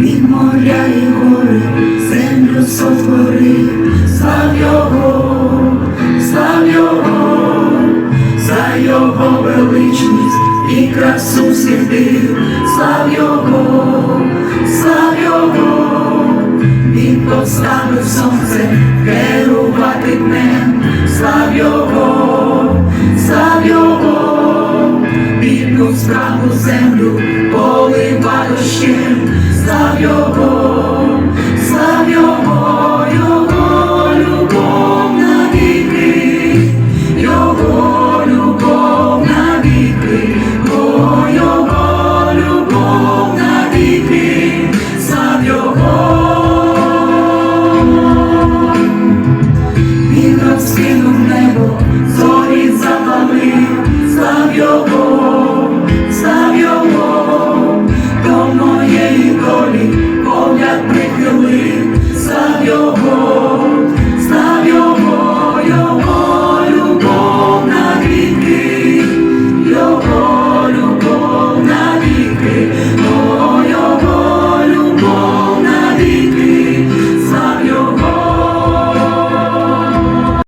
Він моря і гори, землю сотворив, слав його, слав його, за його величність і красу див, слав його, слав його, він поставив сонце керувати днем, слав його, слав його, бідну справу землю your